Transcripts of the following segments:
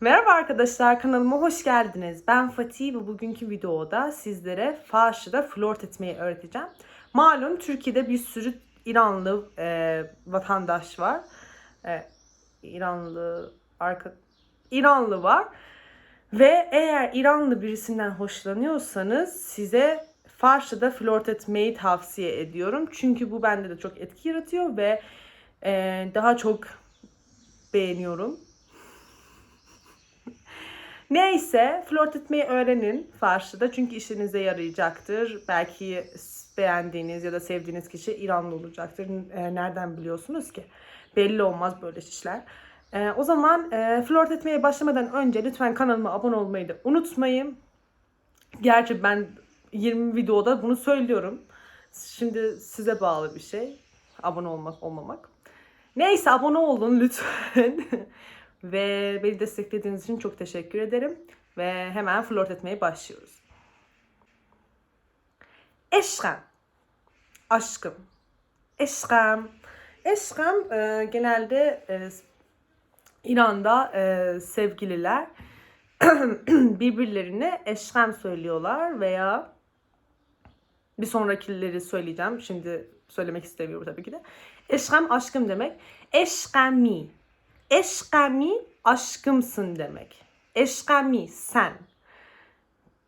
Merhaba arkadaşlar kanalıma hoş geldiniz. Ben Fatih ve bugünkü videoda sizlere Farsça'da flört etmeyi öğreteceğim. Malum Türkiye'de bir sürü İranlı e, vatandaş var. E, İranlı arka İranlı var. Ve eğer İranlı birisinden hoşlanıyorsanız size Farsça'da flört etmeyi tavsiye ediyorum. Çünkü bu bende de çok etki yaratıyor ve e, daha çok beğeniyorum. Neyse flört etmeyi öğrenin Farsça'da çünkü işinize yarayacaktır. Belki beğendiğiniz ya da sevdiğiniz kişi İranlı olacaktır. E, Nereden biliyorsunuz ki? Belli olmaz böyle işler. E, o zaman e, flört etmeye başlamadan önce lütfen kanalıma abone olmayı da unutmayın. Gerçi ben 20 videoda bunu söylüyorum. Şimdi size bağlı bir şey. Abone olmak olmamak. Neyse abone olun lütfen. Ve beni desteklediğiniz için çok teşekkür ederim. Ve hemen flört etmeye başlıyoruz. Eşkem. Aşkım. Eşkem. Eşkem e, genelde e, İran'da e, sevgililer birbirlerine eşkem söylüyorlar veya bir sonrakileri söyleyeceğim. Şimdi söylemek istemiyorum tabii ki de. Eşkem aşkım demek. Eşkemi. Eşkemi aşkımsın demek. Eşkemi sen.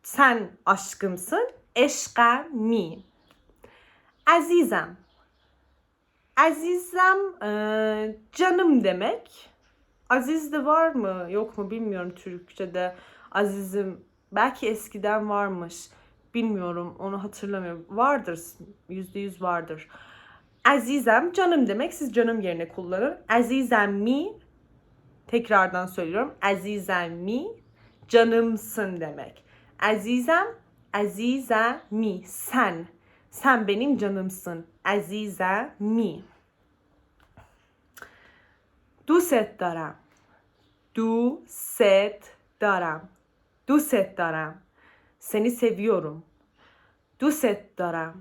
Sen aşkımsın. Eşkemi. Azizem. Azizem e, canım demek. Aziz de var mı yok mu bilmiyorum Türkçe'de. Azizim belki eskiden varmış. Bilmiyorum onu hatırlamıyorum. Vardır yüzde yüz vardır. Azizem canım demek siz canım yerine kullanın. Azizem mi tekrardan söylüyorum. Azizem mi canımsın demek. Azizem azizem mi sen. Sen benim canımsın. Azizem mi. دوست دارم دوست دارم دوست دارم seni seviyorum دوست دارم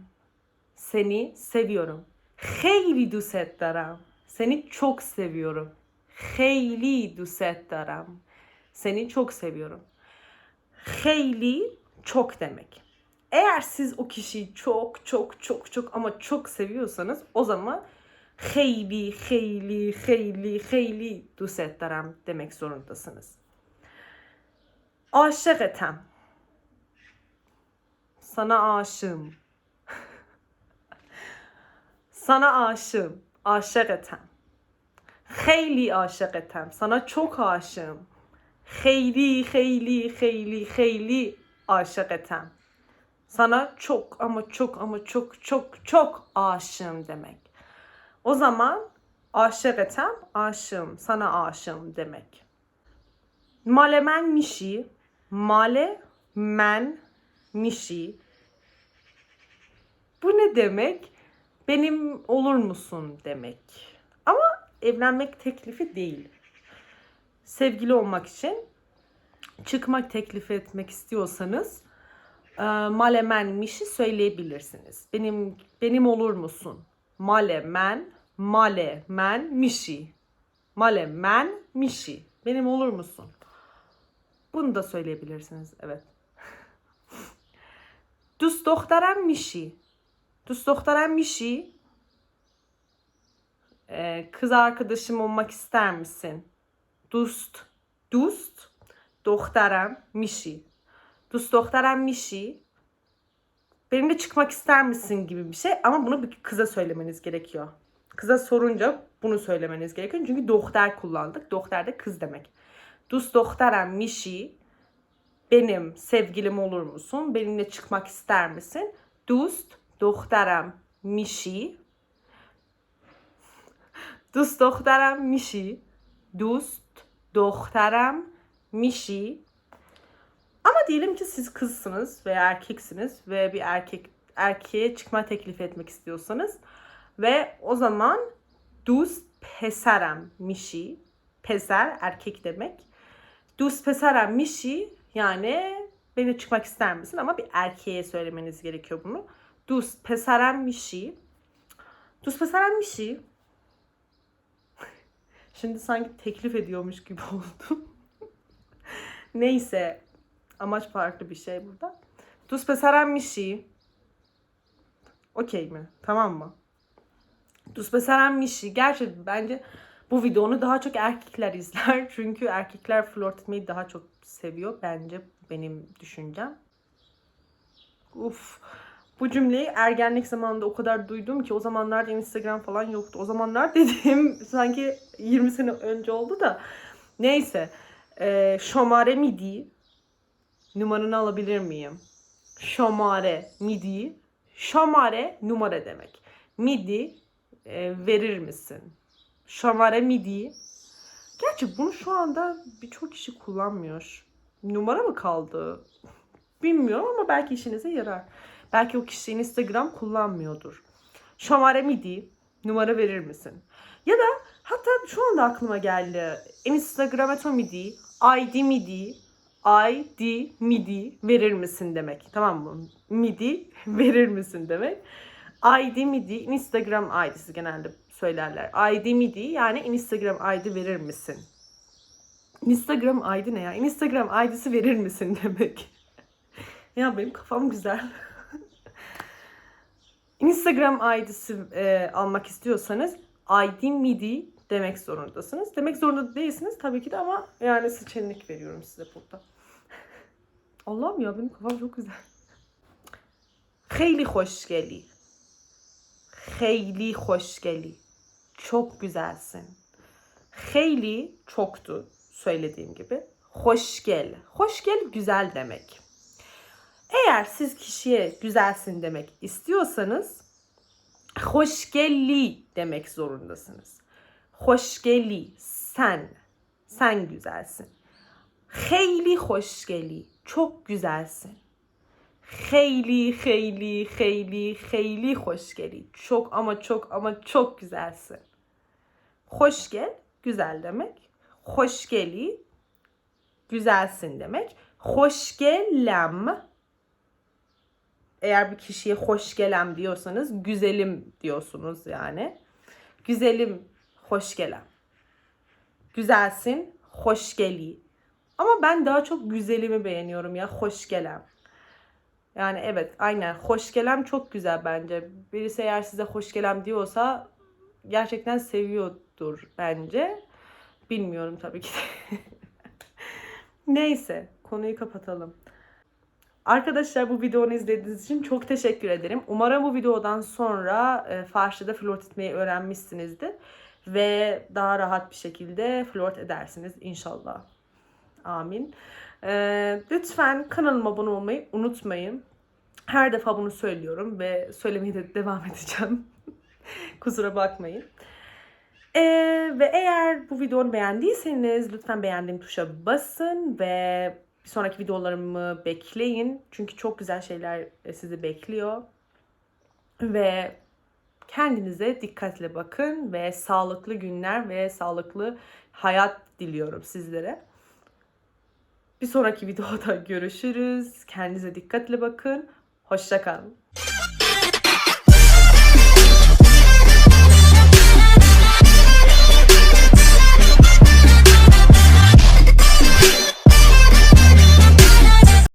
seni seviyorum خیلی دوست دارم seni çok seviyorum Heyli duset daram. Seni çok seviyorum. Heyli çok demek. Eğer siz o kişiyi çok çok çok çok ama çok seviyorsanız o zaman heyli heyli heyli heyli duset daram demek zorundasınız. Aşık etem. Sana aşığım. Sana aşığım. Aşık etem. Xeyli aşıkıtem. Sana çok aşığım. Xeyli xeyli xeyli xeyli aşıkıtem. Sana çok ama çok ama çok çok çok aşığım demek. O zaman aşıkıtem aşığım, sana aşığım demek. Male men mişi, male men mişi. Bu ne demek? Benim olur musun demek. Ama evlenmek teklifi değil. Sevgili olmak için çıkmak teklif etmek istiyorsanız e, male men mişi söyleyebilirsiniz. Benim benim olur musun? Male men, male men mişi. Male men mişi. Benim olur musun? Bunu da söyleyebilirsiniz. Evet. Dost doktoram mişi. Dost doktoram mişi. Ee, kız arkadaşım olmak ister misin? Dost. Dost. Doktoram mişi. Dost doktoram mişi benimle çıkmak ister misin gibi bir şey ama bunu bir kıza söylemeniz gerekiyor. Kıza sorunca bunu söylemeniz gerekiyor. Çünkü doktor kullandık. Doktor da kız demek. Dus doktoram mişi benim sevgilim olur musun? Benimle çıkmak ister misin? Dust doktoram mişi Dust doktoram mişi Dust doktoram mişi ama diyelim ki siz kızsınız veya erkeksiniz ve bir erkek erkeğe çıkma teklif etmek istiyorsanız ve o zaman dus pesarem mişi peser erkek demek. Dus pesarem mişi yani beni çıkmak ister misin ama bir erkeğe söylemeniz gerekiyor bunu. Dus pesarem mişi Dus pesarem mişi Şimdi sanki teklif ediyormuş gibi oldum. Neyse. Amaç farklı bir şey burada. Tu spesaram mishi. Okey mi? Tamam mı? Tu spesaram mishi. Gerçi bence bu videonu daha çok erkekler izler. Çünkü erkekler flört etmeyi daha çok seviyor. Bence benim düşüncem. Uf. Bu cümleyi ergenlik zamanında o kadar duydum ki o zamanlarda Instagram falan yoktu. O zamanlar dediğim sanki 20 sene önce oldu da. Neyse. Ee, şomare midi. Numaranı alabilir miyim? Şomare midi. Şomare numara demek. Midi e, verir misin? Şomare midi. Gerçi bunu şu anda birçok kişi kullanmıyor. Numara mı kaldı? Bilmiyorum ama belki işinize yarar. Belki o kişi Instagram kullanmıyordur. Şomare midi numara verir misin? Ya da hatta şu anda aklıma geldi. Instagram'a to midi, ID midi, ID midi verir misin demek. Tamam mı? Midi verir misin demek. ID midi Instagram ID'si genelde söylerler. ID midi yani Instagram ID verir misin? Instagram ID ne ya? Instagram ID'si verir misin demek. ya benim kafam güzel. Instagram ID'si e, almak istiyorsanız ID midi demek zorundasınız. Demek zorunda değilsiniz tabii ki de ama yani seçenek veriyorum size burada. Allah'ım ya benim kafam çok güzel. Xeyli hoş geli. Xeyli hoş geli. Çok güzelsin. Xeyli çoktu söylediğim gibi. Hoş gel. Hoş gel güzel demek. Eğer siz kişiye güzelsin demek istiyorsanız hoş gelli demek zorundasınız. Hoş gelli sen. Sen güzelsin. Heyli hoş geli. Çok güzelsin. Heyli heyli heyli heyli hoş geli. Çok ama çok ama çok güzelsin. Hoş gel güzel demek. Hoş geli güzelsin demek. Hoş gelem eğer bir kişiye hoş gelem diyorsanız güzelim diyorsunuz yani. Güzelim, hoş gelem. Güzelsin, hoş geli. Ama ben daha çok güzelimi beğeniyorum ya, hoş gelem. Yani evet, aynen. Hoş gelem çok güzel bence. Birisi eğer size hoş gelem diyorsa gerçekten seviyordur bence. Bilmiyorum tabii ki. Neyse, konuyu kapatalım. Arkadaşlar bu videonu izlediğiniz için çok teşekkür ederim. Umarım bu videodan sonra e, Farsça'da flört etmeyi öğrenmişsinizdir. Ve daha rahat bir şekilde flört edersiniz inşallah. Amin. E, lütfen kanalıma abone olmayı unutmayın. Her defa bunu söylüyorum ve söylemeye de devam edeceğim. Kusura bakmayın. Ee, ve eğer bu videonu beğendiyseniz lütfen beğendiğim tuşa basın ve bir sonraki videolarımı bekleyin. Çünkü çok güzel şeyler e, sizi bekliyor. Ve kendinize dikkatle bakın ve sağlıklı günler ve sağlıklı hayat diliyorum sizlere. Bir sonraki videoda görüşürüz. Kendinize dikkatle bakın. Hoşça kalın.